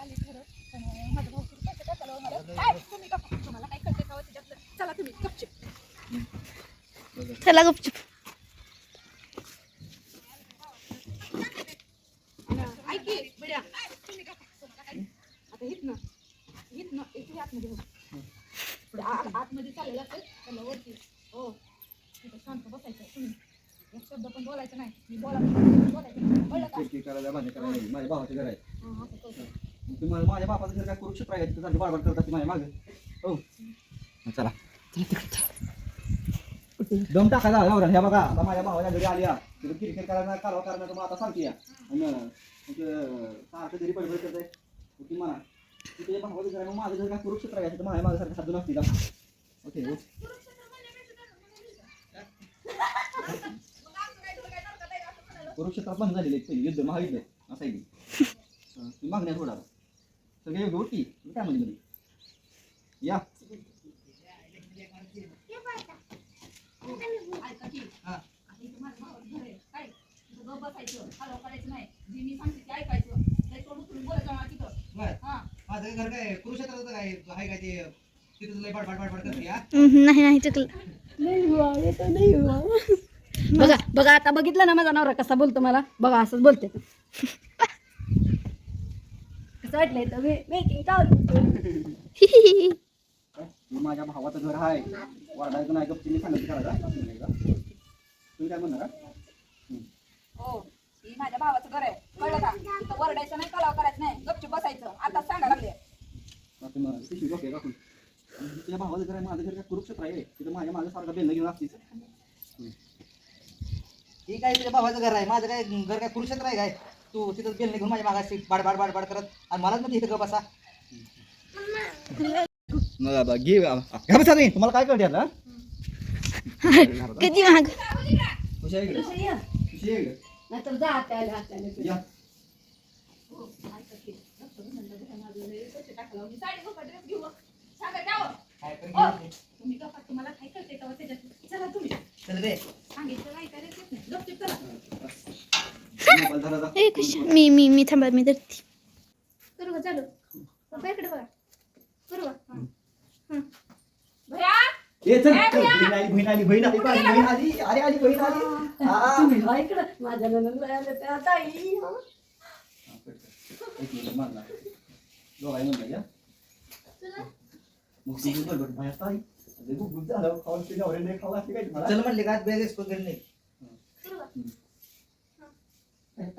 आली खरं. पण माझा भाऊ किती पैसे टाकायला मला काय? तुम्ही का तुम्हाला काय कळते का त्याच्यातलं? चला तुम्ही गपचूप. चला गपचूप. ऐक की, बड्या. तुम्ही का तुम्हाला काय? आता हित ना हित ना इथे आतमध्ये आतमध्ये चाललेलं असेल त्याला वरती हो. तिथं शांत बसायचं तुम्ही. एक शब्द पण बोलायचा नाही. मी बोला बोलायचं. कळलं का? करायला. माझ्या भावाचं घर आहे. हा, करतो. तुम्हाला माझ्या बापाचं घर काय कुरुक्षेत्र आहे? तिथं बाडबाड करतात ती माझ्या मागे. हो. मग चला. दम ह्या बघा आता माझ्या भावाच्या घरी आली या तिथं किरकिर करायला कालवा करायला तुम्हाला आता सांगते या. आणि मग सारखं घरी पडबड करताय. मग ती म्हणा तुझ्या भावाचं घर मग माझं घर काय कुरुक्षेत्र आहे? तिथं माझ्या मागे सारखं हात असतील ओके हो. कुरुक्षेत्रात बंद झालेले युद्ध महायुद्ध. असं आहे. की अं, तुम्ही मागण्या थोडा सगळे तुम्ही काय म्हणली मध्ये या माझं घर. काय? करायचं नाही. तिथं. बर हा. माझं घर काय कुरुक्षेत्रात काय आहे काय ते तिथं लय बडबड बडबड करते हा नाही नाही चुकलं बघा बघा आता बघितलं ना माझा नवरा कसा बोलतो मला बघा असंच बोलते वाटलंय तर मेकिंग? हे माझ्या भावाचं घर आहे वाढायचं नाही गप्पी सांगायचं करायचं असं नाही का? तुम्ही काय म्हणणार हा? हो. माझ्या भावाचं घर आहे. कळलं का? इथं वरडायचं नाही, कलाव करायचं नाही. गपचूप बसायचं. आता सांगा लागले. तुझ्या भावाचं घर आहे माझं घर काय कुरुक्षेत्र आहे तिथं माझ्या माझ्या सारखं बेल घेऊन असतीच हे काय तुझ्या भावाचं घर आहे माझं काय घर काय कुरुक्षेत्र आहे काय तू तिथं बेल घेऊन माझ्या मागाशी बाड बाड बाड बाड करत. आणि मलाच मध्ये इथं गप मग बाबा, घे बाबा. घ्या बसा रे. तुम्हाला काय कळते आता? किती महाग खुशी आहे इकडे खुशी आहे. इकडे नाहीतर जा हाताला या हो, हो. हो? चला तुम्ही. चल रे. सांगितलं काय करायचं? नाही. गपचूप चला. मी मी मी थांबा मी धरते. करू का? चालू. पप्पा इकडे बघा. करू का? हं. हं. भैया? ए, चल. बहीण आली बहीण आली बहीण आली बहीण आली? अरे आली बहीण आली. हा. तुम्ही जा इकडं. माझ्या नंदन आले त्या ताई एक मिनिट मारला दोघाही म्हणता या. मग तुम्ही बरोबर बाहेर ताई. अरे खूप गुप्त झालं. खाऊन पिणे ओरडले खाऊ असते काय तुम्हाला चल म्हणले का? बॅग एक्सपोज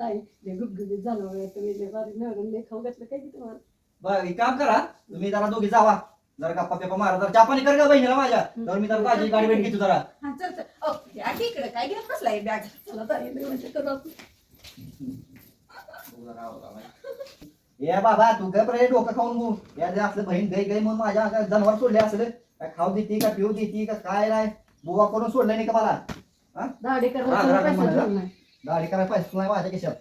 केली नाही ताई ले गुबगुबीत झालं तुम्ही नवरून खाऊ घातलं काय की तुम्हाला बरं एक काम करा तुम्ही जरा दोघी जावा. जरा गप्पा पेपा मारा. जरा चहा पाणी कर का बहिणीला माझ्या. तर मी जरा ताजी गाडी भेट घेतो जरा. हा चल चल. ओ बॅग इकडे. काय घेत बॅग चला लय म्हणजे करू आपण. या बाबा तू गप रे डोकं खाऊन गो या जे असलं बहीण गई गई म्हणून माझ्या अंगात जनावर सोडले असलं. काय खाऊ देते का पिऊ देते का काय नाही? बुवा करून सोडलं नाही का मला? हा? दाढी राग- पैसा. ठेवला नाही. दाढी करायला पाहिजे नाही माझ्या खिशात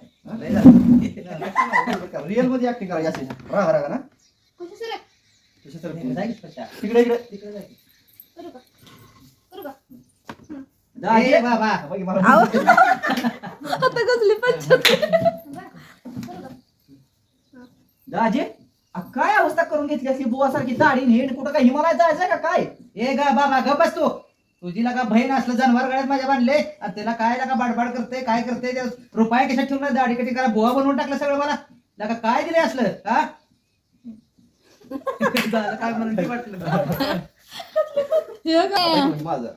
रिअलमध्ये ऍक्टिंग करायची असेल. राग राग ना. तिकडे इकडे. दाजे अ, काय अवस्था करून घेतली असली बुवा सारखी दाढी नीट कुठं काय? हिमालयात जायचंय का काय? ए गा बाबा ग बस तू. तुझीला का बहीण असलं जनावर गळ्यात माझ्या बांधले आणि त्याला काय लागा बाडबाड करते काय करते ते रुपये कशात ठेवून दाढी कधी करा बुवा बनवून टाकलं सगळं मला. लागा काय दिले असलं हा? झालं, काय म्हणून वाटलं. हे काय माझं.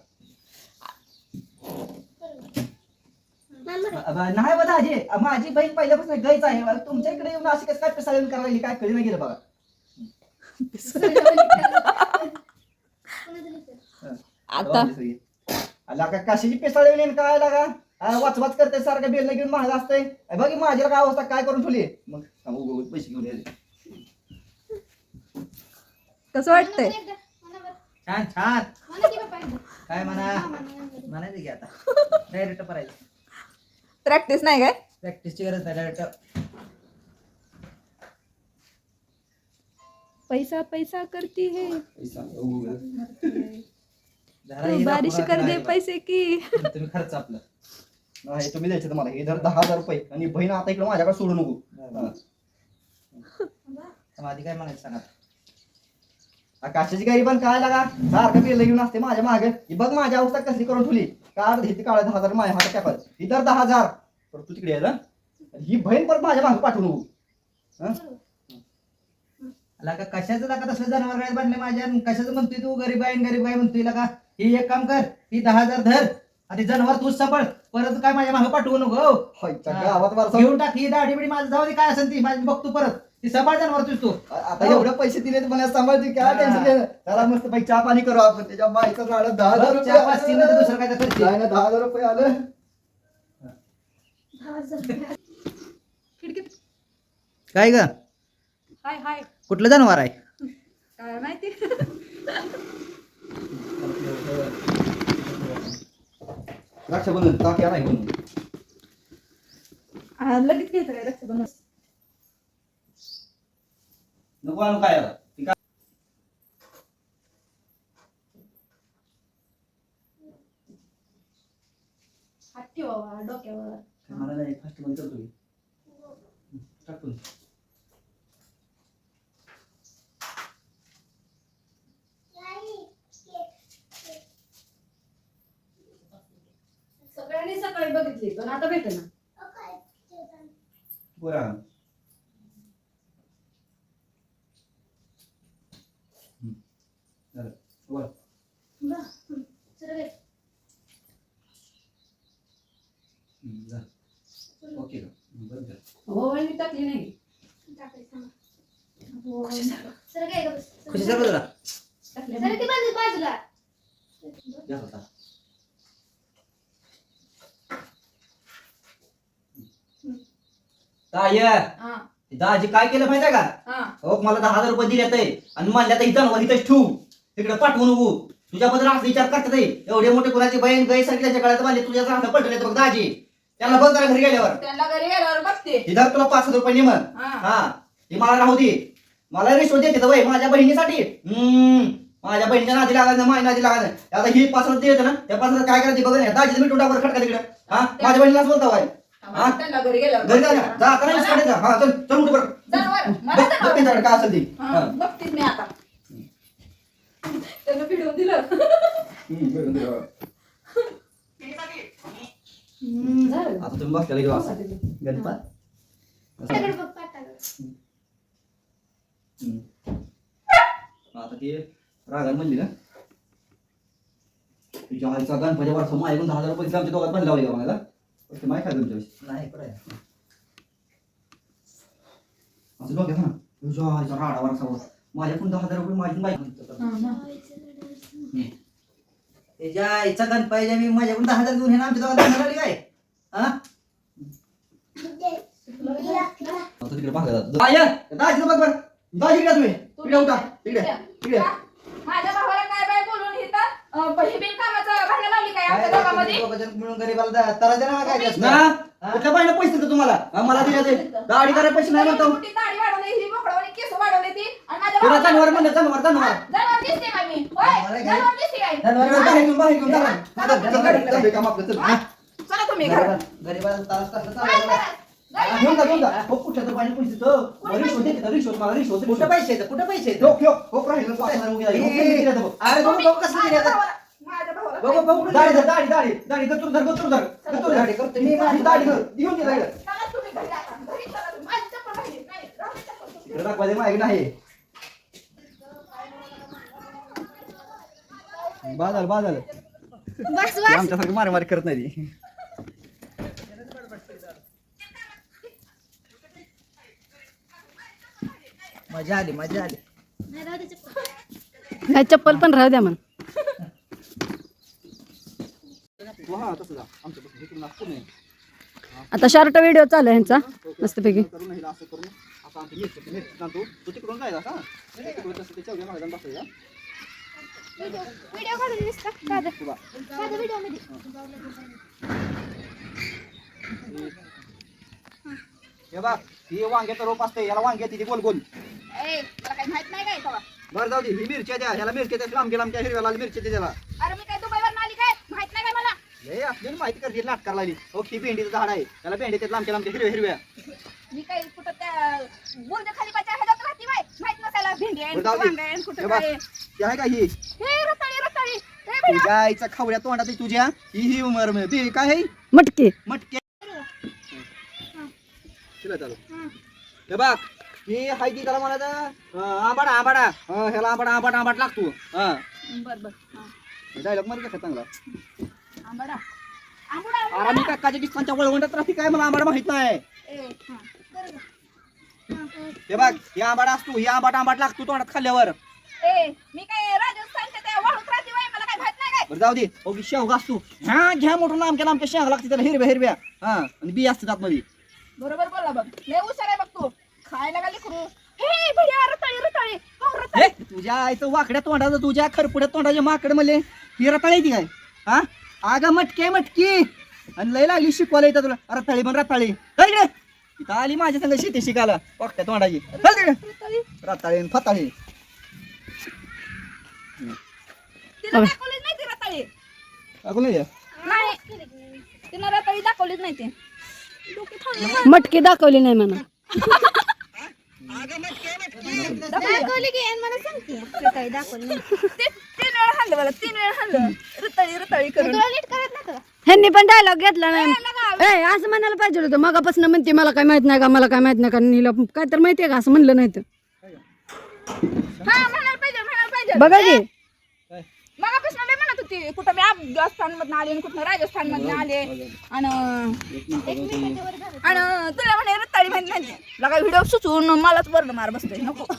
नाही बघा अ, माझी बहीण पहिल्यापासून गैच आहे अ, तुमच्या इकडे येऊन अशी कसं काय पिसाळून करायला काय कळी नाही गेलं बघा. आता? लागा कशाची पिसाळली काय लागा? वाच वाच करते सारखं बेल घेऊन महाग असतंय. बघ माझ्याला काय अवस्था काय करून ठेवली? मग पैसे घेऊन यायचे कसं वाटतंय? छान छान. की. काय म्हणा? हा, म्हणा, म्हणा. म्हणायचं की आता. डायरेक्ट करायचं. प्रॅक्टिस नाही काय? प्रॅक्टिसची गरज नाही डायरेक्ट पैसा पैसा करती है. पैसा, बारिश कर दे पैसे की. तुम्ही खर्च आपलं. नाही तुम्ही द्यायचे तुम्हाला. हे जर दहा हजार रुपये. आणि बहीण आता इकडे माझ्याकडे सोडू नको. हा. आधी काय म्हणायचं सांगा? आकाशाची गाडी पण काय लागा. सारखं बिल घेऊन असते माझ्या मागे. ही बघ माझी अवस्था कसली करून ठेवली. काढ हे काळ दहा हजार माझ्या हातात टाकल. इतर दहा हजार. तर तू तिकडे यायला ही. बहीण परत माझ्या मागे पाठवू नको. हं? लका कशाचं लका तसलं जनावर बांधले माझ्या? कशाचं म्हणतोय तू? गरीब आहे गरीब आहे म्हणतोय लका ही एक काम कर ती दहा हजार धर आणि जनावर तूच सांभाळ. परत काय माझ्या मागे पाठवू नको हो. हायच्या हा. गावात वारसा घेऊन टाक ही दाढी बिडी माझं जाऊ दे काय असेल ती माझी बघतो परत. ती सांभाळ जनावर तुझ तू. आता एवढे पैसे दिले तर मला सांभाळते काय टेन्शन त्याला मस्त पैसे चहा पाणी करू आपण. त्याच्या माईचं झालं दहा हजार रुपये चार पाच तीन दुसरं काय तर आलं. करशील. नाही ना दहा हजार रुपये आलं. खिडकीत. काय ग? हाय हाय. कुठलं जनावर आहे? काय माहिती? रक्षाबंधन टाक्या नाही म्हणून? आ, लगेच घ्यायचं काय रक्षाबंधन? नको आणू काय आता? ती काय हात ठेवा डोक्यावर. मला नाही फास्टमध्ये करतो मी. टाकून बघितली पण आता. वर. हम्म, झालं. ओके. हो वहिनी टाकली नाही खुशी सर तुला टाकली नाही. घ्या आता. ताय हा. दाजी काय केलं माहितीये का? हा. हो मला दहा हजार रुपये दिले ते आणि म्हणल्या तर इथं इथंच ठेवू. तिकडे पाठवू नको तुझ्याबद्दल असं विचार करतात एवढे मोठे कुणाची बहीण गै सगळी त्याच्या काळात बांधले तुझ्या हात पडले बघ दाजी त्याला बघ जरा घरी गेल्यावर. त्यांना घरी गेल्यावर बघते. इधर तुला पाच हजार रुपये निमन हा. हा. ती मला राहू दे. मला रिश्वत देते तर वय माझ्या बहिणीसाठी. हम्म. माझ्या बहिणीच्या नादी लागायचं माझ्या नादी लागायचं आता ही पाच हजार देते ना त्या पाच हजार काय करायचे बघ ना दाजीचं मिठून टाकवर खटका तिकडे हा? माझ्या बहिणीलाच बोलता वाय हा? त्यांना घरी गेल्यावर घरी जा. जा. आता नाही काढायचं. हा चल चल उठ बरं. बघ मला बघ त्यांच्याकडे काय असेल ते. हा, हा. बघतेच मी आता. त्यांना दिलं. हम्म, बरं, बरं. झालं. आता तुम्ही बसलेला घेऊ असं. गणपत आता ते रागान म्हणली ना तुझ्या आईचा गणपती वर्ष माझ्याकडून दहा हजार रुपये आमच्या दोघात पण लावले का मला ते माहिती आहे तुमच्या. नाही कुठं? असं डोक्यात ना तुझ्या आईचा राडा वर्षावर माझ्याकडून दहा हजार रुपये माझी बाईक त्याच्या आईचा गणपती मी माझ्याकडून दहा हजार घेऊन हे ना आमच्या दोघांना आली काय हा आता तिकडे बघा दाया दाजी बघ बरं दाजी इकडे तुम्ही इकडे उठा इकडे इकडे माझ्या भावाला काय बाय बोलून इथं अं, ही बिन कामाचं भांडण लावली काय काय आमच्या दोघांमध्ये दोघं जण मिळून गरीबाला दा- तरा द्या ना काय जास्त. ना कुठल्या पैसे देतो तुम्हाला हा, मला दिले ते दाढी करायला पैसे नाही म्हणतो मोठी दाढी वाढवली ही मोकळवणी केस वाढवली ती आणि माझ्या तुला भावाला- जनावर म्हणलं जनावर जनावर जनावर दिसते का मी होय जनावर आहे काय? जनावर दिसते काय जनावर इकडे बाहेर घेऊन बाहेर घेऊन चला. चला, चल, चल, चल, चल, काम आपलं चल हा. चला तुम्ही घरात गरीबा- गरीबाला तास तास काय चालवायला. हा, घेऊन जा घेऊन जा. हो तर बाईने पैसे देते रिश्वत मला कुठं पैसे आहेत? कुठं पैसे आहेत? हो. अरे बघू बघू कसं दिले आता. बघू दाढी धर दाढी दाढी. दाढी गचूर धर गचूर धर. गचूर दाढी धर करतो. मी माझी दाढी धर. घेऊन गेला इकडे. नाही, राहू दे चप्पल. इकडे दाखवा दे माझ्याकडे नाही बाजाल बाजाल बस आमच्यासारखी मारे मारे करत नाही ती. मजा आली मजा आली. नाही चप्पल. पण राहू द्या हो, हा हे नाही. आता शॉर्ट व्हिडिओ चालू आहे ह्यांचा मस्तपैकी. हे. बघ ही वांग्याचं रोप असते याला वांग्या तिथे गोल गोल मला काही माहीत नाही काय तेव्हा. बरं जाऊ दे ही मिरच्या द्या ह्याला मिरच्या द्या हिरव्या लाल मिरच्या द्या त्याला. अरे मी काय दुबईवर आली काय? माहीत नाही काय मला? हे आपली माहिती करते नाटकार लागली. हो ही भेंडीचं झाड आहे. त्याला भेंडी त्यात लांबच्या लांबच्या हिरव्या हिरव्या. मी काय कुठं त्या बुर्ज खाली ह्याच्यात राहते बाय डोक्याला भेंडी आहे, बरं, जाऊ दे. वांगे आहे, कुठं हे बघ. काय आहे. ते आहे का ही? हे रताळी रताळी. हे बघ. तुझ्या आईचा खावड्या तोंडात आहे तुझ्या. ही ही उमर ते काय आहे मटके. मटके. तिला चालू हे बघ ही हाय ती त्याला म्हणायचं अं, आंबाडा आंबाडा. हं, ह्याला आंबाडा आंबाट आंबाट लागतो. हा बर बर. हा. डायलॉगमध्ये का चांगला. आंबाडा. आंबाडा आंबाडा. अरे मी काकाच्या वळवंडात राहते काय मला आंबाडा माहीत नाही? हा. हे बघ ही आंबाडा असतो ही आंबाट आंबाट लागतो तोंडात खाल्ल्यावर. ए मी काय राजस्थानच्या त्या वाळूत राहते बाई, मला काय माहीत नाही काय? बरं जाऊ दे. ओके शेवगा असतो ह्या घ्या मोठं आमच्या आमच्या शेंगा लागते त्याला हिरव्या हिरव्या. हा आणि बी असतात आतमध्ये बरोबर बोलला बघ. लय हुशार आहे बघ तू. खायला का लेकरू हे बढिया रताळी रताळी. रताळी. तुझ्या आईचं वाकड्या तोंडाचं तुझ्या खरपुड्या तोंडाचे माकड म्हणले ही रताळी ती काय? हा? अगं मटके मटकी. आणि लय लागली शिकवायला येतं तुला. रताळी पण रताळी. चल इकडे. इथं आली माझ्या संग शेती शिकायला वाकड्या तोंडाची. चल तिकडे. रताळी. रताळी आणि फताळी. तिला दाखवलीच नाही ती रताळी. अगं नाही नाही. तिला रताळी दाखवलीच नाही ते. डोके थांबले. मटके दाखवले नाही म्हणा. दाखवली की आणि मला सांगते रताळी दाखवली नाही. ते तीन वेळा खाल्लं मला तीन वेळा खाल्लं रताळी रताळी करून. तुला नीट करत नव्हतं का? ह्यांनी पण डायलॉग घेतला नाही. ए असं म्हणायला पाहिजे होतं. मगापासून म्हणते मला काय माहीत नाही का मला काय माहीत नाही का? नीला काय तर माहितीये का? असं म्हणलं नाही तर. हा म्हणायला पाहिजे म्हणायला पाहिजे. बघा की. होती कुठं मी अफगाणिस्तान मधून आले आणि कुठं राजस्थान मधून आले. आणि आणि तुला म्हणे रत्ताळी माहिती नाही. लगा व्हिडिओ सुचून मलाच बरं मार बसतोय. नको.